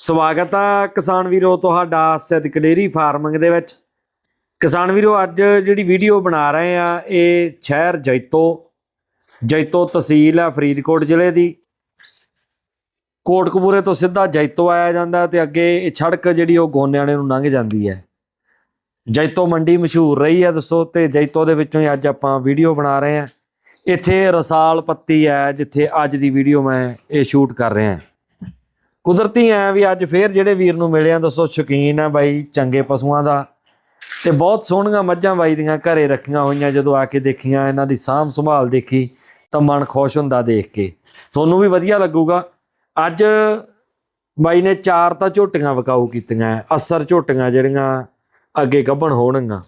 ਸਵਾਗਤ ਆ ਕਿਸਾਨ ਵੀਰੋ ਤੁਹਾਡਾ ਸਿੱਧਕ ਡੇਰੀ ਫਾਰਮਿੰਗ ਦੇ ਵਿੱਚ। ਕਿਸਾਨ ਵੀਰੋ, ਅੱਜ ਜਿਹੜੀ ਵੀਡੀਓ ਬਣਾ ਰਹੇ ਆ, ਇਹ ਸ਼ਹਿਰ ਜੈਤੋ। ਜੈਤੋ ਤਹਿਸੀਲ ਆ ਫਰੀਦਕੋਟ ਜ਼ਿਲ੍ਹੇ ਦੀ। ਕੋਟਕਪੂਰੇ ਤੋਂ ਸਿੱਧਾ ਜੈਤੋ ਆਇਆ ਜਾਂਦਾ ਤੇ ਅੱਗੇ ਇਹ ਸੜਕ ਜਿਹੜੀ ਉਹ ਗੋਨਿਆਣੇ ਨੂੰ ਲੰਘ ਜਾਂਦੀ ਹੈ। ਜੈਤੋ ਮੰਡੀ ਮਸ਼ਹੂਰ ਰਹੀ ਹੈ ਦੋਸਤੋ ਤੇ ਜੈਤੋ ਦੇ ਵਿੱਚੋਂ ਹੀ ਅੱਜ ਆਪਾਂ ਵੀਡੀਓ ਬਣਾ ਰਹੇ ਆ। ਇੱਥੇ ਰਸਾਲ ਪੱਤੀ ਹੈ, ਜਿੱਥੇ ਅੱਜ ਦੀ ਵੀਡੀਓ ਮੈਂ ਇਹ ਸ਼ੂਟ ਕਰ ਰਿਹਾ। ਕੁਦਰਤੀ ਐ ਵੀ ਅੱਜ ਫੇਰ ਜਿਹੜੇ ਵੀਰ ਨੂੰ ਮਿਲਿਆ ਦੱਸੋ ਸ਼ੌਕੀਨ ਆ ਬਾਈ, ਚੰਗੇ ਪਸ਼ੂਆਂ ਦਾ। ਤੇ ਬਹੁਤ ਸੋਹਣੀਆਂ ਮੱਝਾਂ ਬਾਈ ਦੀਆਂ ਘਰੇ ਰੱਖੀਆਂ ਹੋਈਆਂ, ਜਦੋਂ ਆ ਕੇ ਦੇਖੀਆਂ, ਇਹਨਾਂ ਦੀ ਸਾਂਭ ਸੰਭਾਲ ਦੇਖੀ, ਤਾਂ ਮਨ ਖੁਸ਼ ਹੁੰਦਾ ਦੇਖ ਕੇ। ਤੁਹਾਨੂੰ ਵੀ ਵਧੀਆ ਲੱਗੂਗਾ। ਅੱਜ ਬਾਈ ਨੇ ਚਾਰ ਤਾਂ ਝੋਟੀਆਂ ਵਕਾਊ ਕੀਤੀਆਂ, ਅਸਰ ਝੋਟੀਆਂ ਜਿਹੜੀਆਂ ਅੱਗੇ ਗੱਭਣ ਹੋਣਗੀਆਂ।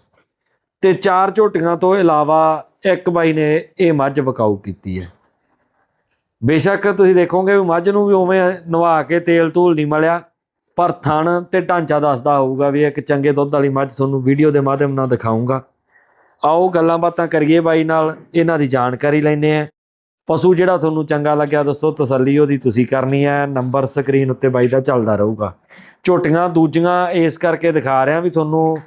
ਤੇ ਚਾਰ ਝੋਟੀਆਂ ਤੋਂ ਇਲਾਵਾ ਇੱਕ ਬਾਈ ਨੇ ਇਹ ਮੱਝ ਵਕਾਊ ਕੀਤੀ ਹੈ। ਬੇਸ਼ੱਕ ਤੁਸੀਂ ਦੇਖੋਗੇ ਵੀ ਮੱਝ ਨੂੰ ਵੀ ਉਵੇਂ ਨਵਾ ਕੇ ਤੇਲ ਧੂਲ ਨਹੀਂ ਮਲਿਆ, ਪਰ ਥਣ ਤੇ ਢਾਂਚਾ ਦੱਸਦਾ ਹੋਊਗਾ ਵੀ ਇੱਕ ਚੰਗੇ ਦੁੱਧ ਵਾਲੀ ਮੱਝ ਤੁਹਾਨੂੰ ਵੀਡੀਓ ਦੇ ਮਾਧਿਅਮ ਨਾਲ ਦਿਖਾਉਂਗਾ ਆਓ ਗੱਲਾਂ ਬਾਤਾਂ ਕਰੀਏ ਬਾਈ ਨਾਲ, ਇਹਨਾਂ ਦੀ ਜਾਣਕਾਰੀ ਲੈਣੇ ਆ ਪਸ਼ੂ ਜਿਹੜਾ ਤੁਹਾਨੂੰ ਚੰਗਾ ਲੱਗਿਆ ਦੱਸੋ, ਤਸੱਲੀ ਉਹਦੀ ਤੁਸੀਂ ਕਰਨੀ ਹੈ ਨੰਬਰ ਸਕਰੀਨ ਉੱਤੇ ਬਾਈ ਦਾ ਚੱਲਦਾ ਰਹੂਗਾ। ਝੋਟੀਆਂ ਦੂਜੀਆਂ ਇਸ ਕਰਕੇ ਦਿਖਾ ਰਿਹਾ ਵੀ ਤੁਹਾਨੂੰ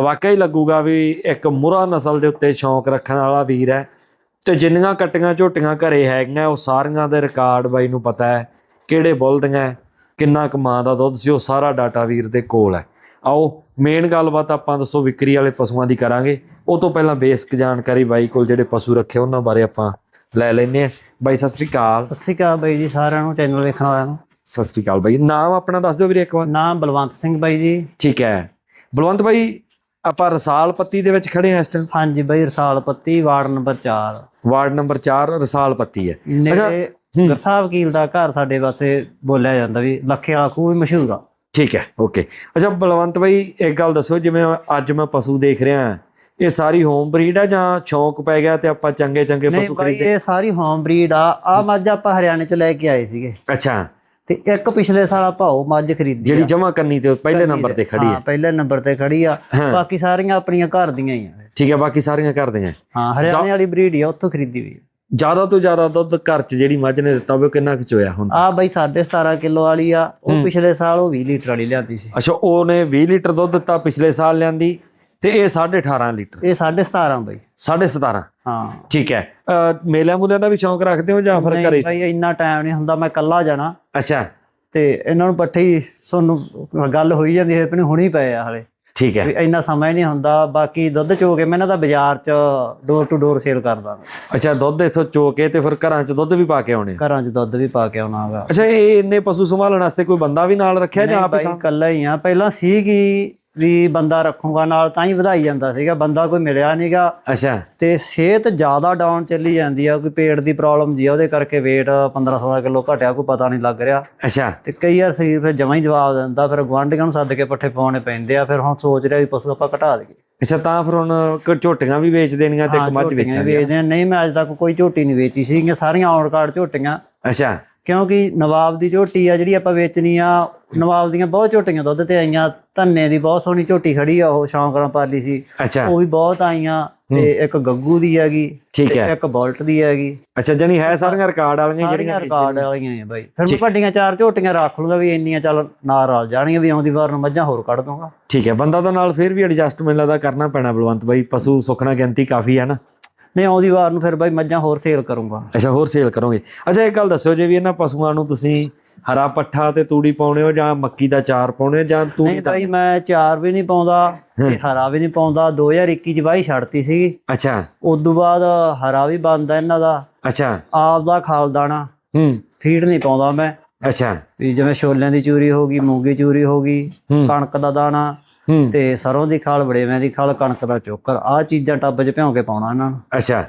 ਵਾਕਿਆ ਹੀ ਲੱਗੂਗਾ ਵੀ ਇੱਕ ਮੁਰਾ ਨਸਲ ਦੇ ਉੱਤੇ ਸ਼ੌਂਕ ਰੱਖਣ ਵਾਲਾ ਵੀਰ ਹੈ। ਤੇ ਜਿੰਨੀਆਂ ਕੱਟੀਆਂ ਝੋਟੀਆਂ ਘਰੇ ਹੈਗੀਆਂ ਉਹ ਸਾਰੀਆਂ ਦੇ ਰਿਕਾਰਡ ਬਾਈ ਨੂੰ ਪਤਾ ਹੈ ਕਿਹੜੇ ਬੁੱਲ ਦੀਆਂ ਕਿੰਨਾ ਕੁ ਮਾਂ ਦਾ ਦੁੱਧ ਸੀ ਉਹ ਸਾਰਾ ਡਾਟਾ ਵੀਰ ਦੇ ਕੋਲ ਹੈ। ਆਓ ਮੇਨ ਗੱਲਬਾਤ ਆਪਾਂ ਦੱਸੋ ਵਿਕਰੀ ਵਾਲੇ ਪਸ਼ੂਆਂ ਦੀ ਕਰਾਂਗੇ। ਉਹ ਤੋਂ ਪਹਿਲਾਂ ਬੇਸਿਕ ਜਾਣਕਾਰੀ ਬਾਈ ਕੋਲ ਜਿਹੜੇ ਪਸ਼ੂ ਰੱਖੇ ਉਹਨਾਂ ਬਾਰੇ ਆਪਾਂ ਲੈ ਲੈਨੇ ਆ ਬਾਈ ਸਤਿ ਸ੍ਰੀ ਅਕਾਲ। ਸਤਿ ਸ਼੍ਰੀ ਅਕਾਲ ਬਾਈ ਜੀ ਸਾਰਿਆਂ ਨੂੰ ਚੈਨਲ ਵੇਖਣ ਵਾਲਿਆਂ ਨੂੰ। ਸਤਿ ਸ੍ਰੀ ਅਕਾਲ ਬਾਈ। ਨਾਮ ਆਪਣਾ ਦੱਸ ਦਿਓ ਵੀਰੇ ਇੱਕ ਵਾਰ। ਨਾਮ ਬਲਵੰਤ ਸਿੰਘ ਬਾਈ ਜੀ। ਠੀਕ ਹੈ। ਬਲਵੰਤ ਬਾਈ ਆਪਾਂ ਰਸਾਲ ਪੱਤੀ ਦੇ ਵਿੱਚ ਖੜੇ ਆ ਇਸ ਟਾਈਮ ਹਾਂਜੀ ਬਾਈ Rasal Patti ward number 4 ward number 4 Rasal Patti ਹੈ। ਨੇੜੇ। ਗਰਸਾ ਵਕੀਲ ਦਾ ਘਰ ਸਾਡੇ ਪਾਸੇ ਬੋਲਿਆ ਜਾਂਦਾ ਵੀ ਲੱਖੇ ਵਾਲਾ ਖੂਹ ਵੀ ਮਸ਼ਹੂਰ ਆ। ਠੀਕ ਹੈ ਓਕੇ ਅੱਛਾ ਬਲਵੰਤ ਬਾਈ ਇੱਕ ਗੱਲ ਦੱਸੋ ਜਿਵੇਂ ਅੱਜ ਮੈਂ ਪਸ਼ੂ ਦੇਖ ਰਿਹਾ ਇਹ ਸਾਰੀ ਹੋਮ ਬਰੀਡ ਆ ਜਾਂ ਸ਼ੌਂਕ ਪੈ ਗਿਆ ਤੇ ਆਪਾਂ ਚੰਗੇ ਚੰਗੇ ਨਹੀਂ ਪਸ਼ੂ ਬਾਈ ਖਰੀਦੇ? ਇਹ ਸਾਰੀ ਹੋਮ ਬਰੀਡ ਆ। ਆ ਮੱਝ ਆਪਾਂ ਹਰਿਆਣੇ ਚ ਲੈ ਕੇ ਆਏ ਸੀਗੇ। ਅੱਛਾ। ਤੇ ਇੱਕ ਪਿਛਲੇ ਸਾਲ ਆਪਾਂ ਉਹ ਮੱਝ ਖਰੀਦੀ ਜਿਹੜੀ। ਜਮਾ ਕਰਨੀ ਤੇ ਪਹਿਲੇ ਨੰਬਰ ਤੇ ਖੜੀ ਹਾਂ ਹੈ ਪਹਿਲੇ ਨੰਬਰ ਤੇ ਖੜੀ ਆ। ਬਾਕੀ ਸਾਰੀਆਂ ਆਪਣੀਆਂ ਘਰ ਦੀਆਂ ਹੀ ਆ। ਠੀਕ ਹੈ ਬਾਕੀ ਸਾਰੀਆਂ ਕਰਦੇ ਆ ਹਾਂ ਹਰਿਆਣੇ ਵਾਲੀ ਬਰੀਡ ਆ ਉੱਥੋਂ ਖਰੀਦੀ ਵੀ ਜ਼ਿਆਦਾ ਤੋਂ ਜ਼ਿਆਦਾ ਦੁੱਧ ਘਰ 'ਚ ਜਿਹੜੀ ਮੱਝ ਨੇ ਦਿੱਤਾ ਉਹ ਕਿੰਨਾ ਕੁ ਚੋਇਆ ਹੁਣ? ਆ ਬਾਈ 17.5 ਕਿਲੋ ਵਾਲੀ ਆ ਉਹ ਪਿਛਲੇ ਸਾਲ ਉਹ 20 ਲੀਟਰ ਵਾਲੀ ਲਿਆਂਦੀ ਸੀ। ਅੱਛਾ ਉਹਨੇ 20 ਲੀਟਰ ਦੁੱਧ ਦਿੱਤਾ ਪਿਛਲੇ ਸਾਲ ਲਿਆਂਦੀ ਤੇ ਇਹ 18.5 ਲੀਟਰ। ਇਹ 17.5 ਬਾਈ। 17.5 ਹਾਂ। ਠੀਕ ਹੈ। ਅਹ ਮੇਲਿਆਂ ਮੂਲਿਆਂ ਦਾ ਵੀ ਸ਼ੌਂਕ ਰੱਖਦੇ ਹੋ ਜਾਂ ਫਿਰ ਨਹੀਂ ਘਰੇ? ਭਾਈ ਇੰਨਾ ਟਾਈਮ ਨਹੀਂ ਹੁੰਦਾ ਮੈਂ ਇਕੱਲਾ ਜਾਣਾ। ਅੱਛਾ। ਤੇ ਇਹਨਾਂ ਨੂੰ ਪੱਠੇ ਹੀ ਤੁਹਾਨੂੰ ਗੱਲ ਹੋਈ ਜਾਂਦੀ ਹੈ ਵੀ ਹੁਣੀ ਪਏ ਆ ਹਲੇ। ਠੀਕ ਹੈ। ਵੀ ਇੰਨਾ ਸਮਾਂ ਹੀ ਨਹੀਂ ਹੁੰਦਾ ਬਾਕੀ ਦੁੱਧ ਚੋ ਕੇ ਮੈਂ ਇਹਨਾਂ ਦਾ ਬਾਜ਼ਾਰ 'ਚ ਡੋਰ ਟੂ ਡੋਰ ਸੇਲ ਕਰਦਾ ਅੱਛਾ ਦੁੱਧ ਇੱਥੋਂ ਚੋ ਕੇ ਤੇ ਫਿਰ ਘਰਾਂ 'ਚ ਦੁੱਧ ਵੀ ਪਾ ਕੇ ਆਉਣੇ ਘਰਾਂ 'ਚ ਦੁੱਧ ਵੀ ਪਾ ਕੇ ਆਉਣਾ ਹੈਗਾ ਅੱਛਾ ਇਹ ਇੰਨੇ ਪਸ਼ੂ ਸੰਭਾਲਣ ਵਾਸਤੇ ਕੋਈ ਬੰਦਾ ਵੀ ਨਾਲ ਰੱਖਿਆ ਜਾਂ ਆਪ ਹੀ ਇਕੱਲਾ ਹੀ ਆ। ਪਹਿਲਾਂ ਸੀਗੀ ਵੀ ਬੰਦਾ ਰੱਖੂਗਾ ਨਾਲ ਤਾਂ ਹੀ ਵਧਾਈ ਜਾਂਦਾ ਸੀਗਾ ਬੰਦਾ ਕੋਈ ਮਿਲਿਆ ਨਹੀਂਗਾ ਅੱਛਾ। ਤੇ ਸਿਹਤ ਜ਼ਿਆਦਾ ਡਾਊਨ ਚੱਲੀ ਜਾਂਦੀ ਆ ਕੋਈ ਪੇਟ ਦੀ ਪ੍ਰੋਬਲਮ ਜੀ ਆ ਉਹਦੇ ਕਰਕੇ weight 15 16 ਕਿਲੋ ਘਟਿਆ ਕੋਈ ਪਤਾ ਨਹੀਂ ਲੱਗ ਰਿਹਾ। ਅੱਛਾ। ਤੇ ਕਈ ਵਾਰ ਸਰੀਰ ਫਿਰ ਜਮਾਂ ਹੀ ਜਵਾਬ ਦਿੰਦਾ ਫਿਰ ਗੁਆਂਢੀਆਂ ਨੂੰ ਸੱਦ ਕੇ ਪੱਠੇ ਪਾਉਣੇ ਪੈਂਦੇ ਆ ਫਿਰ ਹੁਣ ਸੋਚ ਰਿਹਾ ਵੀ ਪਸ਼ੂ ਆਪਾਂ ਘਟਾ ਦਈਏ। ਅੱਛਾ ਤਾਂ ਫਿਰ ਹੁਣ ਝੋਟੀਆਂ ਵੀ ਵੇਚ ਦੇਣੀਆਂ ਤੇ ਇੱਕ ਮੱਝ ਵੇਚਾਂਗੇ। ਵੇਚਦੇ। ਨਹੀਂ ਮੈਂ ਅੱਜ ਤੱਕ ਕੋਈ ਝੋਟੀ ਨਹੀਂ ਵੇਚੀ ਸੀਗੀਆਂ ਸਾਰੀਆਂ ਔਨ ਕਾਰਡ ਝੋਟੀਆਂ। ਅੱਛਾ। ਕਿਉਂਕਿ ਨਵਾਬ ਦੀ ਝੋਟੀ ਆ ਜਿਹੜੀ ਆਪਾਂ ਵੇਚਣੀ ਆ ਨਵਾਬ ਦੀਆਂ ਬਹੁਤ ਝੋਟੀਆਂ ਦੁੱਧ ਤੇ ਆਈਆਂ ਧੰਨੇ ਦੀ ਬਹੁਤ ਸੋਹਣੀ ਝੋਟੀ ਖੜੀ ਆ ਉਹ ਸ਼ੌਂਕ ਨਾਲ ਪਾਲੀ ਸੀ। ਉਹ ਵੀ ਬਹੁਤ ਆਈਆਂ ਤੇ ਇੱਕ ਗੱਗੂ ਦੀ ਹੈਗੀ ਠੀਕ ਹੈ। ਇੱਕ ਬੋਲਟ ਦੀ ਹੈਗੀ। ਅੱਛਾ ਜਣੀ ਹੈ ਸਾਰੀਆਂ ਰਿਕਾਰਡ ਵਾਲੀਆਂ ਜਿਹੜੀਆਂ ਰਿਕਾਰਡ ਵਾਲੀਆਂ ਆ ਬਾਈ। ਫਿਰ ਮੈਂ ਵੱਡੀਆਂ ਚਾਰ ਝੋਟੀਆਂ ਰੱਖ ਲੂੰਗਾ ਵੀ ਇੰਨੀਆਂ ਚੱਲ ਨਾਲ ਰਲ ਜਾਣਗੀਆਂ ਵੀ ਆਉਂਦੀ ਵਾਰ ਨੂੰ ਮੱਝਾਂ ਹੋਰ ਕੱਢ ਦੂੰਗਾ ਠੀਕ ਹੈ ਬੰਦਾ ਤਾਂ ਨਾਲ ਫਿਰ ਵੀ ਐਡਜਸਟਮੈਂਟ ਲੱਗਦਾ ਕਰਨਾ ਪੈਣਾ ਬਲਵੰਤ ਬਾਈ। ਪਸ਼ੂ ਸੁਖਣਾ ਗਿਣਤੀ ਕਾਫੀ ਹੈ ਨਾ। ਨਹੀਂ ਆਉਂਦੀ ਵਾਰ ਨੂੰ ਫਿਰ ਬਾਈ ਮੱਝਾਂ ਹੋਰ ਸੇਲ ਕਰੂੰਗਾ। ਅੱਛਾ ਹੋਰ ਸੇਲ ਕਰੋਗੇ। ਅੱਛਾ ਇੱਕ ਗੱਲ ਦੱਸਿਓ ਜੇ ਵੀ ਇਹਨਾਂ ਪਸ਼ੂਆਂ ਨੂੰ ਤੁਸੀਂ ਹਰਾ ਪੱਠਾ ਤੇ ਤੂੜੀ ਪਾਉਣੇ ਹੋ ਜਾਂ ਮੱਕੀ ਦਾ ਚਾਰ ਪਾਉਣੇ ਜਾਂ ਤੂੜੀ ਨਹੀਂ ਬਾਈ ਮੈਂ ਚਾਰ ਵੀ ਨਹੀਂ ਪਾਉਂਦਾ ਤੇ ਹਰਾ ਵੀ ਨਹੀਂ ਪਾਉਂਦਾ। 2021 ਚ ਵਾਹੀ ਛੱਡਤੀ ਸੀਗੀ। ਅੱਛਾ। ਉਦੋਂ ਬਾਅਦ ਹਰਾ ਵੀ ਬੰਦ ਇਹਨਾਂ ਦਾ। ਅੱਛਾ। ਆਪ ਦਾ ਖਾਲ ਦਾਣਾ। ਹੂੰ। ਫੀਡ ਨਹੀਂ ਪਾਉਂਦਾ ਮੈਂ। ਅੱਛਾ। ਵੀ ਜਿਵੇਂ ਛੋਲਿਆਂ ਦੀ ਚੂਰੀ ਹੋ ਗਈ ਮੂੰਗੀ ਚੂਰੀ ਹੋ ਗਈ ਕਣਕ ਦਾ ਦਾਣਾ। ਤੇ ਸਰੋਂ ਦੀ ਖਾਲ ਬੜੇਵੇਂ ਦੀ ਖਾਲ ਕਣਕ ਦਾ ਚੋਕਰ ਆਹ ਚੀਜ਼ਾਂ ਟੱਬ 'ਚ ਭਿਉਂ ਕੇ ਪਾਉਣਾ ਇਹਨਾਂ ਨੂੰ। ਅੱਛਾ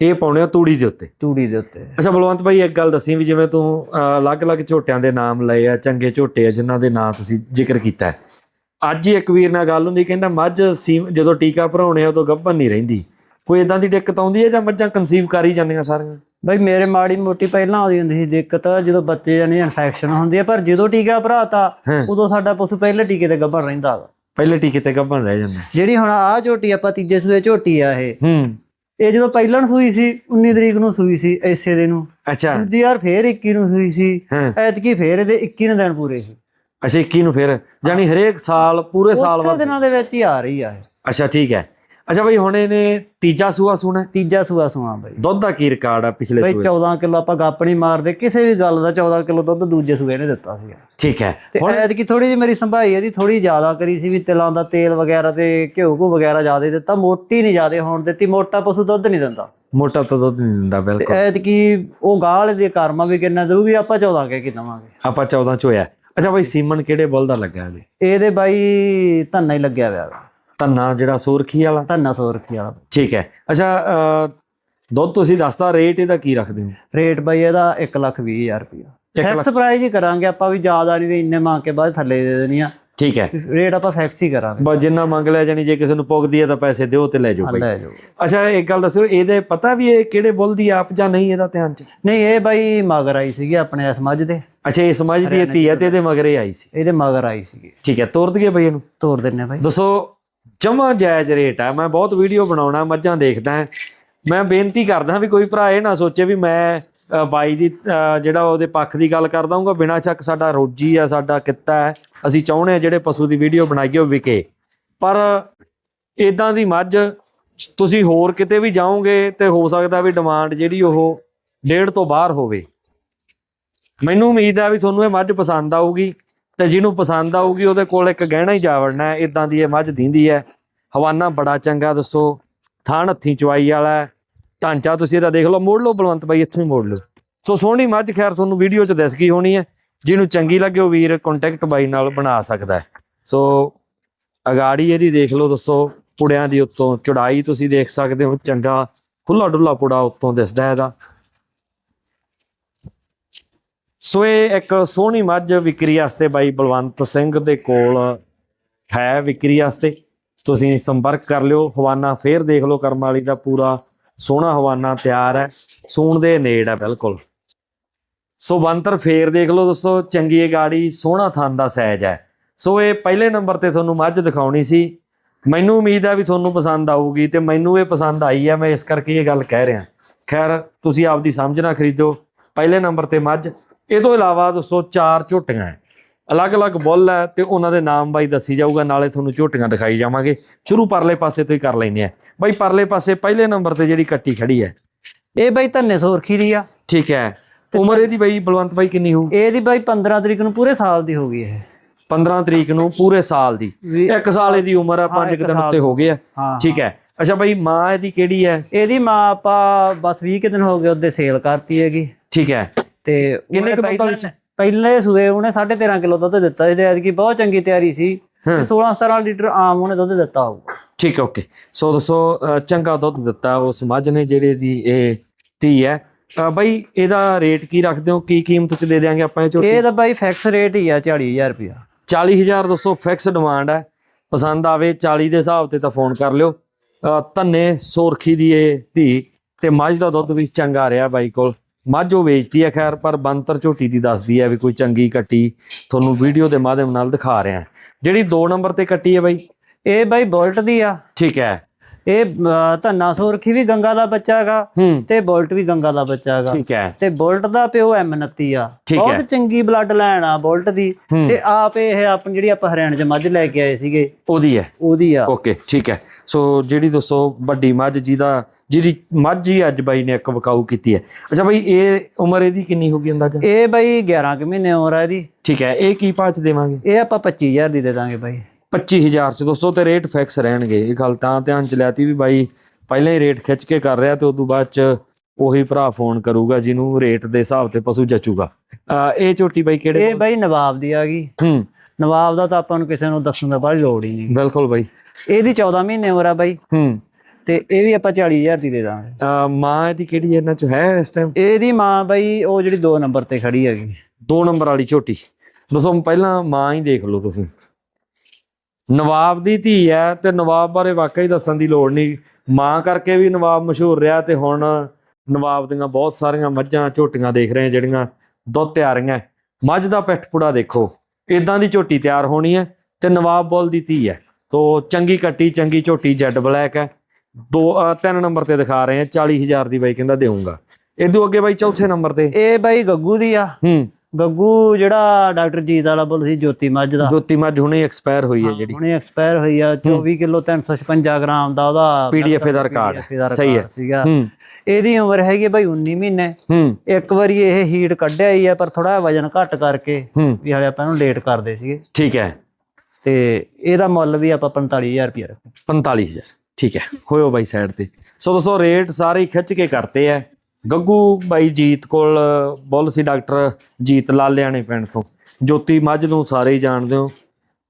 ਇਹ ਪਾਉਣੇ ਹੋ ਤੂੜੀ ਦੇ ਉੱਤੇ? ਤੂੜੀ ਦੇ ਉੱਤੇ। ਅੱਛਾ ਬਲਵੰਤ ਭਾਈ ਇੱਕ ਗੱਲ ਦੱਸੀ ਵੀ ਜਿਵੇਂ ਤੂੰ ਅਲੱਗ-ਅਲੱਗ ਝੋਟਿਆਂ ਦੇ ਨਾਮ ਲਏ ਆ ਚੰਗੇ ਝੋਟੇ ਆ ਜਿਨ੍ਹਾਂ ਦੇ ਨਾਂ ਤੁਸੀਂ ਜ਼ਿਕਰ ਕੀਤਾ ਹੈ। ਅੱਜ ਹੀ ਇੱਕ ਵੀਰ ਨਾਲ ਗੱਲ ਹੁੰਦੀ ਕਹਿੰਦਾ ਮੱਝ ਸੀ ਜਦੋਂ ਟੀਕਾ ਭਰਾਉਣੇ ਆ ਉਦੋਂ ਗੱਭਣ ਨਹੀਂ ਰਹਿੰਦੀ। ਕੋਈ ਇਦਾਂ ਦੀ ਦਿੱਕਤ ਆਉਂਦੀ ਹੈ ਜਾਂ ਮੱਝਾਂ ਕਨਸੀਵ ਕਰ ਹੀ ਜਾਂਦੀਆਂ ਸਾਰੀਆਂ? ਬਈ ਮੇਰੇ ਮਾੜੀ ਮੋਟੀ ਪਹਿਲਾਂ ਆਉਂਦੀ ਹੁੰਦੀ ਸੀ ਦਿੱਕਤ ਜਦੋਂ ਬੱਚੇ ਜਾਨੀ ਇਨਫੈਕਸ਼ਨ ਹੁੰਦੀ ਹੈ ਪਰ ਜਦੋਂ ਟੀਕਾ ਭਰਾਤਾ। ਉਦੋਂ ਸਾਡਾ ਪਸ਼ੂ ਪਹਿਲੇ ਟੀਕੇ ਤੇ ਗੱਭਣ ਰਹਿੰਦਾ ਪਹਿਲੇ ਟੀਕੇ ਤੇ ਗੱਭਣ ਰਹਿ ਜਾਂਦਾ। ਜਿਹੜੀ ਹੁਣ ਆਹ ਝੋਟੀ ਆਪਾਂ ਤੀਜੇ ਸੂਏ ਝੋਟੀ ਆ ਇਹ। ਹੂੰ। ਇਹ ਜਦੋਂ ਪਹਿਲਾਂ ਸੂਈ ਸੀ 19 ਤਰੀਕ ਨੂੰ ਸੂਈ ਸੀ ਐਸੇ ਦੇ ਨੂੰ। ਅੱਛਾ। ਦੂਜੀ ਯਾਰ ਫੇਰ 21 ਨੂੰ ਸੂਈ ਸੀ। ਐਤਕੀ ਫੇਰ ਇਹਦੇ 21 ਦਿਨ ਪੂਰੇ ਸੀ। ਅੱਛਾ 21 ਨੂੰ ਫਿਰ। ਜਾਨੀ ਹਰੇਕ ਸਾਲ ਪੂਰੇ ਸਾਲ ਉਸੇ ਦਿਨਾਂ ਦੇ ਵਿੱਚ ਹੀ ਆ ਰਹੀ ਆ ਇਹ। ਅੱਛਾ ਠੀਕ ਹੈ। ਅੱਛਾ ਬਈ ਹੁਣ ਇਹਨੇ ਤੀਜਾ ਸੂਆ ਸੁਣਾ ਤੀਜਾ ਸੂਆ ਸੂਆ ਬਾਈ। ਦੁੱਧ ਦਾ ਕੀ ਰਿਕਾਰਡ ਆ ਪਿਛਲੇ ਬਈ ਸੂਏ 14 ਕਿਲੋ ਆਪਾਂ ਗੱਪ ਨਹੀਂ ਮਾਰਦੇ ਕਿਸੇ ਵੀ ਗੱਲ ਦਾ 14 ਕਿਲੋ ਦੁੱਧ ਦੂਜੇ ਸੂਏ ਨੇ ਦਿੱਤਾ ਸੀਗਾ। ਠੀਕ ਹੈ ਤੇ ਐਤਕੀ ਥੋੜੀ ਜਿਹੀ ਮੇਰੀ ਸੰਭਾਈ ਇਹਦੀ ਥੋੜੀ ਜ਼ਿਆਦਾ ਕਰੀ ਸੀ ਵੀ ਤਿਲਾਂ ਦਾ ਤੇਲ ਵਗੈਰਾ ਤੇ ਘਿਓ ਘੂ ਵਗੈਰਾ ਜ਼ਿਆਦਾ ਦਿੱਤਾ ਮੋਟੀ ਨਹੀਂ ਜ਼ਿਆਦਾ ਹੋਣ ਦਿੱਤੀ ਮੋਟਾ ਪਸ਼ੂ ਦੁੱਧ ਨਹੀਂ ਦਿੰਦਾ। ਮੋਟਾ ਤਾਂ ਦੁੱਧ ਨਹੀਂ ਦਿੰਦਾ ਬਿਲਕੁਲ। ਐਤਕੀ ਉਹ ਗਾਲ ਦੇ ਕਰਮਾ ਵੀ ਕਿੰਨਾ ਦੇਊਗੀ ਆਪਾਂ 14 ਕਹਿ ਕੇ ਦਵਾਂਗੇ। ਆਪਾਂ 14 ਚ ਹੋਇਆ ਅੱਛਾ ਬਈ ਸੀਮਨ ਕਿਹੜੇ ਬੁੱਲ ਦਾ ਲੱਗਾ ਇਹਦੇ ਇਹਦੇ ਬਾਈ ਧੰਨਾ ਹੀ ਲੱਗਿਆ ਹੋਇਆ। ਧੰਨਾ ਜਿਹੜਾ ਸੂਰਖੀ ਵਾਲਾ? ਧੰਨਾ ਸੌ ਰੁਪਏ ਵਾਲਾ। ਠੀਕ ਹੈ। ਅੱਛਾ ਦੁੱਧ ਤੁਸੀਂ ਦੱਸਦਾ ਰੇਟ ਇਹਦਾ ਕੀ ਰੱਖਦੇ ਹੋ? ਰੇਟ ਬਾਈ ਇਹਦਾ 1 ਲੱਖ 20 ਹਜ਼ਾਰ ਰੁਪਇਆ। ਇੱਕ ਲੱਖ- ਫਿਕਸ ਪ੍ਰਾਈਸ ਹੀ ਕਰਾਂਗੇ ਆਪਾਂ ਵੀ ਜ਼ਿਆਦਾ ਨਹੀਂ ਵੀ ਇੰਨੇ ਮੰਗ ਕੇ ਬਾਅਦ ਥੱਲੇ ਦੇ ਦੇਣੀ ਆ। ਠੀਕ ਹੈ। ਰੇਟ ਆਪਾਂ ਫਿਕਸ ਹੀ ਕਰਾਂਗੇ। ਬਸ ਜਿੰਨਾ ਮੰਗ ਲਿਆ ਜਾਨੀ ਜੇ ਕਿਸੇ ਨੂੰ ਪੁੱਗਦੀ ਹੈ ਤਾਂ ਪੈਸੇ ਦਿਓ ਤੇ ਲੈ ਜਾਓ ਬਈ। ਲੈ ਜਾਓ। ਅੱਛਾ ਇੱਕ ਗੱਲ ਦੱਸਿਓ ਇਹਦੇ ਪਤਾ ਵੀ ਇਹ ਕਿਹੜੇ ਬੁੱਲ ਦੀ ਆਪ ਜਾਂ ਨਹੀਂ ਇਹਦਾ ਧਿਆਨ ਚ? ਨਹੀਂ ਇਹ ਬਾਈ ਮਗਰ ਆਈ ਸੀਗੀ ਆਪਣੇ ਇਸ ਮੱਝ ਦੇ। ਅੱਛਾ ਇਹ ਸਮਝਦੀ ਹੈ ਧੀ ਹੈ ਤੇ ਇਹਦੇ ਮਗਰੇ ਆਈ ਸੀ। ਇਹਦੇ ਮਗਰ ਆਈ ਸੀਗੀ। ਠੀਕ ਹੈ ਤੋਰ ਦਈਏ ਬਈ ਇਹਨੂੰ। ਤੋੜ ਦਿੰਨੇ ਬਾਈ। ਦੱਸੋ ਜਮਾ ਜਾਇਜ਼ ਰੇਟ ਹੈ ਮੈਂ ਬਹੁਤ ਵੀਡੀਓ ਬਣਾਉਣਾ, ਮੱਝਾਂ ਦੇਖਦਾ ਮੈਂ ਬੇਨਤੀ ਕਰਦਾ ਵੀ ਕੋਈ ਭਰਾ ਇਹ ਨਾ ਸੋਚੇ ਵੀ ਮੈਂ ਬਾਈ ਦੀ ਜਿਹੜਾ ਉਹਦੇ ਪੱਖ ਦੀ ਗੱਲ ਕਰਦਾ ਹੂੰਗਾ, ਬਿਨਾਂ ਚੱਕ ਸਾਡਾ ਰੋਜੀ ਆ, ਸਾਡਾ ਕਿੱਤਾ ਹੈ। ਅਸੀਂ ਚਾਹੁੰਦੇ ਆ ਜਿਹੜੇ ਪਸ਼ੂ ਦੀ ਵੀਡੀਓ ਬਣਾਈਏ, ਉਹ ਵਿਕੇ। ਪਰ ਇਦਾਂ ਦੀ ਮੱਝ ਤੁਸੀਂ ਹੋਰ ਕਿਤੇ ਵੀ ਜਾਓਗੇ ਤੇ ਹੋ ਸਕਦਾ ਵੀ ਡਿਮਾਂਡ ਜਿਹੜੀ ਉਹ ਡੇਢ ਤੋਂ ਬਾਹਰ ਹੋਵੇ। ਮੈਨੂੰ ਉਮੀਦ ਹੈ ਵੀ ਤੁਹਾਨੂੰ ਇਹ ਮੱਝ ਪਸੰਦ ਆਊਗੀ। ਤੇ ਜਿਹਨੂੰ ਪਸੰਦ ਆਊਗੀ, ਉਹਦੇ ਕੋਲ ਇੱਕ ਗਹਿਣਾ ਹੀ ਜਾ ਵੜਨਾ ਹੈ। ਇਦਾਂ ਦੀ ਇਹ ਮੱਝ ਦਿੰਦੀ ਹੈ। ਹਵਾਨਾ ਬੜਾ ਚੰਗਾ, ਦੱਸੋ। ਥਾਣ ਹੱਥੀ ਚਵਾਈ ਵਾਲਾ ਢਾਂਚਾ ਤੁਸੀਂ ਇਹਦਾ ਦੇਖ ਲਓ। ਮੋੜ ਲਓ ਬਲਵੰਤ ਬਾਈ, ਇੱਥੋਂ ਹੀ ਮੋੜ ਲਓ। ਸੋ ਸੋਹਣੀ ਮੱਝ, ਖੈਰ ਤੁਹਾਨੂੰ ਵੀਡੀਓ 'ਚ ਦਿਸ ਗਈ ਹੋਣੀ ਹੈ। ਜਿਹਨੂੰ ਚੰਗੀ ਲੱਗੇ ਉਹ ਵੀਰ ਕੰਟੈਕਟ ਬਾਈ ਨਾਲ ਬਣਾ ਸਕਦਾ ਸੋ ਅਗਾੜੀ ਇਹਦੀ ਦੇਖ ਲਓ, ਦੱਸੋ। ਪੁੜਿਆਂ ਦੀ ਉੱਤੋਂ ਚੜਾਈ ਤੁਸੀਂ ਦੇਖ ਸਕਦੇ ਹੋ। ਚੰਗਾ ਖੁੱਲਾ ਡੁੱਲਾ ਪੁੜਾ ਉੱਤੋਂ ਦਿਸਦਾ ਇਹਦਾ। ਸੋ ਇਹ ਇੱਕ ਸੋਹਣੀ ਮੱਝ ਵਿਕਰੀ ਵਾਸਤੇ ਬਾਈ ਬਲਵੰਤ ਸਿੰਘ ਦੇ ਕੋਲ ਹੈ ਵਿਕਰੀ ਵਾਸਤੇ। ਤੁਸੀਂ ਸੰਪਰਕ ਕਰ ਲਿਓ, ਹਵਾਨਾ ਫੇਰ ਦੇਖ ਲਓ ਕਰਮ ਵਾਲੀ ਦਾ ਪੂਰਾ ਸੋਹਣਾ ਹਵਾਨਾ ਤਿਆਰ ਹੈ। ਸੂਣ ਦੇ ਨੇੜ ਹੈ, ਬਿਲਕੁਲ। ਸੋ ਬੰਤਰ ਫੇਰ ਦੇਖ ਲਓ ਦੋਸਤੋ, ਚੰਗੀ ਗਾੜੀ, ਸੋਹਣਾ ਥਣ ਦਾ ਸਾਈਜ਼ ਹੈ। ਸੋ ਇਹ ਪਹਿਲੇ ਨੰਬਰ ਤੇ ਤੁਹਾਨੂੰ ਮੱਝ ਦਿਖਾਉਣੀ ਸੀ। ਮੈਨੂੰ ਉਮੀਦ ਹੈ ਵੀ ਤੁਹਾਨੂੰ ਪਸੰਦ ਆਊਗੀ ਤੇ ਮੈਨੂੰ ਇਹ ਪਸੰਦ ਆਈ ਹੈ, ਮੈਂ ਇਸ ਕਰਕੇ ਇਹ ਗੱਲ ਕਹਿ ਰਿਹਾ। ਖੈਰ, ਤੁਸੀਂ ਆਪਦੀ ਸਮਝ ਨਾਲ ਖਰੀਦੋ। ਪਹਿਲੇ ਨੰਬਰ ਤੇ ਮੱਝ ਇਹ ਤੋਂ ਇਲਾਵਾ ਦੋਸਤੋ ਚਾਰ ਝੋਟੀਆਂ ਹੈ। ਅਲੱਗ-ਅਲੱਗ ਬੁੱਲ ਹੈ ਤੇ ਉਹਨਾਂ ਦੇ ਨਾਮ ਬਾਈ ਦੱਸੀ ਜਾਊਗਾ ਨਾਲੇ ਤੁਹਾਨੂੰ ਝੋਟੀਆਂ ਦਿਖਾਈ ਜਾਵਾਂਗੇ। ਸ਼ੁਰੂ ਪਰਲੇ ਪਾਸੇ ਤੋਂ ਹੀ ਕਰ ਲੈਂਦੇ ਆ ਬਾਈ ਪਰਲੇ ਪਾਸੇ ਪਹਿਲੇ ਨੰਬਰ ਤੇ ਜਿਹੜੀ ਕੱਟੀ ਖੜੀ ਹੈ। ਇਹ ਬਾਈ ਧੰਨੇ ਸੋਰਖੀ ਦੀ ਆ। ਠੀਕ ਹੈ। ਉਮਰ ਇਹਦੀ ਬਾਈ ਬਲਵੰਤ ਬਾਈ ਕਿੰਨੀ ਹੋਊ? ਇਹਦੀ ਬਾਈ 15 ਤਰੀਕ ਨੂੰ ਪੂਰੇ ਸਾਲ ਦੀ ਹੋ ਗਈ ਇਹ। 15 ਤਰੀਕ ਨੂੰ ਪੂਰੇ ਸਾਲ ਦੀ। ਇੱਕ ਸਾਲ ਇਹਦੀ ਉਮਰ ਆ ਹਾਂ, 5 ਇੱਕ ਦਿਨ ਉੱਤੇ ਹੋ ਗਏ ਆ। ਠੀਕ ਹੈ। ਅੱਛਾ ਬਾਈ ਮਾਂ ਇਹਦੀ ਕਿਹੜੀ ਹੈ? ਇਹਦੀ ਮਾਂ ਆਪਾਂ ਬਸ 20 ਕੁ ਦਿਨ ਹੋ ਗਏ ਉਹਦੇ ਸੇਲ ਕਰਤੀ ਹੈਗੀ। ਠੀਕ ਹੈ। ਤੇ ਕਿੰਨੇ ਉਹਨੇ ਕੁ ਦੁੱਧ ਵਾਲੀ ਪਹਿਲਾਂ- ਸੂਏ ਉਹਨੇ 13.5 ਕਿਲੋ ਦੁੱਧ ਦਿੱਤਾ ਇਹਦੇ ਐਤਕੀ ਬਹੁਤ ਚੰਗੀ ਤਿਆਰੀ ਸੀ ਹਾਂ। 16 17 ਲੀਟਰ ਆਮ ਉਹਨੇ ਦੁੱਧ ਦਿੱਤਾ ਹੋਊਗਾ ਠੀਕ ਓਕੇ। ਸੋ ਦੱਸੋ ਚੰਗਾ ਦੁੱਧ ਦਿੱਤਾ ਉਸ ਮੱਝ ਨੇ ਜਿਹੜੇ ਦੀ ਇਹ ਧੀ ਹੈ। ਅ, ਬਾਈ ਇਹਦਾ ਰੇਟ ਕੀ ਰੱਖਦੇ ਹੋ? ਕੀ ਕੀਮਤ ਚ ਦੇ ਦਿਆਂਗੇ ਆਪਾਂ ਇਹ ਝੋਟੀ? ਇਹ ਤਾਂ ਬਾਈ ਫਿਕਸ ਰੇਟ ਹੀ ਆ 40000 ਰੁਪਇਆ। 40000 ਦੋਸਤੋ ਫਿਕਸ ਡਿਮਾਂਡ ਹੈ। ਪਸੰਦ ਆਵੇ 40 ਦੇ ਹਿਸਾਬ ਤੇ ਤਾਂ ਫੋਨ ਕਰ ਲਿਓ। ਧੰਨੇ ਸੋਰਖੀ ਦੀ ਇਹ ਧੀ ਤੇ ਮੱਝ ਦਾ ਦੁੱਧ ਵੀ ਚੰਗਾ ਰਿਹਾ ਬਾਈ ਕੋਲ। ਮੱਝ ਉਹ ਵੇਚਦੀ ਹੈ ਖੈਰ ਪਰ ਬੰਤਰ ਝੋਟੀ ਦੀ ਦੱਸਦੀ ਹੈ ਵੀ ਕੋਈ ਚੰਗੀ ਕੱਟੀ ਤੁਹਾਨੂੰ ਵੀਡੀਓ ਦੇ ਮਾਧਿਅਮ ਨਾਲ ਦਿਖਾ ਰਿਹਾ। ਜਿਹੜੀ 2 ਨੰਬਰ ਤੇ ਕੱਟੀ ਹੈ ਬਾਈ? ਇਹ ਬਾਈ ਬੋਲਟ ਦੀ ਆ। ਠੀਕ ਹੈ। ਇਹ ਧੰਨਾ ਸੋਰਖੀ ਵੀ ਗੰਗਾ ਦਾ ਬੱਚਾ ਹੈਗਾ ਹੂੰ। ਤੇ ਬੋਲਟ ਵੀ ਗੰਗਾ ਦਾ ਬੱਚਾ ਹੈਗਾ। ਠੀਕ ਹੈ। ਤੇ ਬੋਲਟ ਦਾ ਪਿਓ M29 ਆ। ਹੈ। ਬਹੁਤ ਚੰਗੀ ਬਲੱਡ ਲਾਈਨ ਆ ਬੋਲਟ ਦੀ। ਹੂੰ। ਤੇ ਆਪ ਇਹ ਆਪਣੀ ਜਿਹੜੀ ਆਪਾਂ ਹਰਿਆਣਾ ਚ ਮੱਝ ਲੈ ਕੇ ਆਏ ਸੀਗੇ। ਉਹਦੀ ਹੈ। ਉਹਦੀ ਆ। ਓਕੇ ਠੀਕ ਹੈ। ਸੋ ਜਿਹੜੀ ਦੋਸਤੋ ਵੱਡੀ ਮੱਝ ਜਿਹਦਾ ਜਿਹਦੀ ਮੱਝ ਹੀ ਅੱਜ ਬਾਈ ਨੇ ਇੱਕ ਵਕਾਊ ਕੀਤੀ ਹੈ। ਅੱਛਾ ਬਾਈ ਇਹ ਉਮਰ ਇਹਦੀ ਕਿੰਨੀ ਹੋਗੀ ਅੰਦਾਜ਼ਾ? ਇਹ ਬਾਈ 11 ਕੁ ਮਹੀਨੇ ਉਮਰ ਆ ਇਹਦੀ। ਠੀਕ ਹੈ ਇਹ ਕੀ ਭਾਅ ਚ ਦੇਵਾਂਗੇ? ਇਹ ਆਪਾਂ 25000 ਦੀ ਦੇ ਦਾਂਗੇ ਬਾਈ। 25000 ਚ ਦੋਸਤੋ ਤੇ ਰੇਟ ਫਿਕਸ ਰਹਿਣਗੇ। ਇਹ ਗੱਲ ਤਾਂ ਧਿਆਨ ਚ ਲਿਆਤੀ ਵੀ ਬਾਈ ਪਹਿਲਾਂ ਹੀ ਰੇਟ ਖਿੱਚ ਕੇ ਕਰ ਰਿਹਾ ਤੇ ਉਦੋਂ ਬਾਅਦ ਚ ਉਹੀ ਭਰਾ ਫੋਨ ਕਰੂਗਾ ਜਿਹਨੂੰ ਰੇਟ ਦੇ ਹਿਸਾਬ ਤੇ ਪਸ਼ੂ ਜਚੂਗਾ। ਇਹ ਝੋਟੀ ਬਾਈ ਕਿਹੜੇ ਇਹ ਬਾਈ ਨਵਾਬ ਦੀ ਆ ਗਈ। ਹੂੰ। ਨਵਾਬ ਦਾ ਤਾਂ ਆਪਾਂ ਨੂੰ ਕਿਸੇ ਨੂੰ ਦੱਸਣ ਦਾ ਬਾਹਲੀ ਲੋੜ ਹੀ ਨਹੀਂ। ਬਿਲਕੁਲ ਬਾਈ। ਇਹਦੀ 14 ਮਹੀਨੇ ਉਮਰ ਆ ਬਾਈ। ਹੂੰ। ਤੇ ਇਹ ਵੀ ਆਪਾਂ 40000 ਦੀ ਦੇ ਦਾਂਗੇ। ਮਾਂ ਇਹਦੀ ਕਿਹੜੀ ਇਹਨਾਂ ਚ ਹੈ ਇਸ ਟਾਈਮ ਇਹਦੀ ਮਾਂ ਬਾਈ ਉਹ ਜਿਹੜੀ 2 ਨੰਬਰ ਤੇ ਖੜੀ ਹੈਗੀ। ਦੋ ਨੰਬਰ ਵਾਲੀ ਝੋਟੀ ਦੱਸੋ ਪਹਿਲਾਂ ਮਾਂ ਹੀ ਦੇਖ ਲਓ ਤੁਸੀਂ। ਨਵਾਬ ਦੀ ਧੀ ਹੈ ਤੇ ਨਵਾਬ ਬਾਰੇ ਵਾਕਈ ਦੱਸਣ ਦੀ ਲੋੜ ਨਹੀਂ। ਮਾਂ ਕਰਕੇ ਵੀ ਨਵਾਬ ਮਸ਼ਹੂਰ ਰਿਹਾ ਤੇ ਹੁਣ ਨਵਾਬ ਦੀਆਂ ਬਹੁਤ ਸਾਰੀਆਂ ਮੱਝਾਂ ਝੋਟੀਆਂ ਦੇਖ ਰਹੇ ਜਿਹੜੀਆਂ ਦੁੱਧ ਤੇ ਆ ਰਹੀਆਂ ਮੱਝ ਦਾ ਪਿੱਠ ਪੁੜਾ ਦੇਖੋ ਇਦਾਂ ਦੀ ਝੋਟੀ ਤਿਆਰ ਹੋਣੀ ਹੈ ਤੇ ਨਵਾਬ ਬੁੱਲ ਦੀ ਧੀ ਹੈ। ਤੋ ਚੰਗੀ ਕੱਟੀ ਚੰਗੀ ਝੋਟੀ ਜੈਡ ਬਲੈਕ ਹੈ। ਦੋ ਤਿੰਨ ਨੰਬਰ ਤੇ ਦਿਖਾ ਰਹੇ ਹਾਂ 40000 ਦੀ ਬਾਈ ਕਹਿੰਦਾ ਦੇਊਂਗਾ। ਇਦੋਂ ਅੱਗੇ ਬਾਈ ਚੌਥੇ ਨੰਬਰ ਤੇ। ਇਹ ਬਾਈ ਗੱਗੂ ਦੀ ਆ। ਹੂੰ। ਗੱਗੂ ਜਿਹੜਾ ਡਾਕਟਰ ਜੀਤ ਵਾਲਾ ਬੋਲ ਸੀ ਜੋਤੀ ਮੱਝ ਦਾ। ਜੋਤੀ ਮੱਝ ਹੁਣੇ ਐਕਸਪਾਇਰ ਹੋਈ ਹੈ ਜਿਹੜੀ। ਹੁਣੇ ਐਕਸਪਾਇਰ ਹੋਈ ਆ 24 ਕਿਲੋ 356 ਗ੍ਰਾਮ ਦਾ ਉਹਦਾ PDF ਦਾ ਰਿਕਾਰਡ ਸਹੀ ਹੈ। ਸੀਗਾ। ਹੂੰ। ਇਹਦੀ ਉਮਰ ਹੈਗੀ ਆ ਭਾਈ 19 ਮਹੀਨੇ। ਹੂੰ। ਇੱਕ ਵਾਰੀ ਇਹ ਹੀਟ ਕੱਢਿਆ ਹੀ ਆ ਪਰ ਥੋੜਾ ਵਜਨ ਘੱਟ ਕਰਕੇ ਵੀ ਹਲੇ ਆਪਾਂ ਇਹਨੂੰ ਲੇਟ ਕਰਦੇ ਸੀਗੇ। ਠੀਕ ਹੈ। ਤੇ ਇਹਦਾ ਮੁੱਲ ਵੀ ਆਪਾਂ 45000 ਰੁਪਏ ਰੱਖਿਆ। 45000 ਠੀਕ ਹੈ। ਹੋਇਓ ਬਾਈ ਸਾਈਡ ਤੇ। ਸੋ ਦੋਸਤੋ ਰੇਟ ਸਾਰੇ ਖਿੱਚ ਕੇ ਕਰਤੇ ਐ ਗੱਗੂ ਬਾਈ ਜੀਤ ਕੋਲ ਬੁੱਲ ਸੀ ਡਾਕਟਰ ਜੀਤ ਲਾਲਿਆਣੇ ਪਿੰਡ ਤੋਂ। ਜੋਤੀ ਮੱਝ ਨੂੰ ਸਾਰੇ ਹੀ ਜਾਣਦੇ ਹੋ,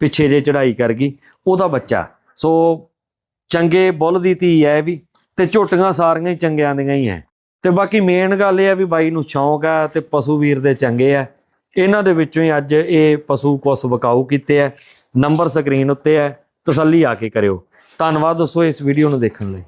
ਪਿੱਛੇ ਜੇ ਚੜਾਈ ਕਰ ਗਈ, ਉਹਦਾ ਬੱਚਾ। ਸੋ ਚੰਗੇ ਬੁੱਲ ਦੀ ਧੀ ਹੈ ਵੀ, ਤੇ ਝੋਟੀਆਂ ਸਾਰੀਆਂ ਹੀ ਚੰਗਿਆਂ ਦੀਆਂ ਹੀ ਐ। ਤੇ ਬਾਕੀ ਮੇਨ ਗੱਲ ਇਹ ਆ ਵੀ ਬਾਈ ਨੂੰ ਸ਼ੌਂਕ ਆ ਤੇ ਪਸ਼ੂ ਵੀਰ ਦੇ ਚੰਗੇ ਆ। ਇਹਨਾਂ ਦੇ ਵਿੱਚੋਂ ਹੀ ਅੱਜ ਇਹ ਪਸ਼ੂ ਕੁਸ ਵਕਾਊ ਕੀਤੇ ਆ ਨੰਬਰ ਸਕਰੀਨ ਉੱਤੇ ਹੈ ਤਸੱਲੀ ਆ ਕੇ ਕਰਿਓ। ਧੰਨਵਾਦ ਦੋਸਤੋ ਇਸ ਵੀਡੀਓ ਨੂੰ ਦੇਖਣ ਲਈ।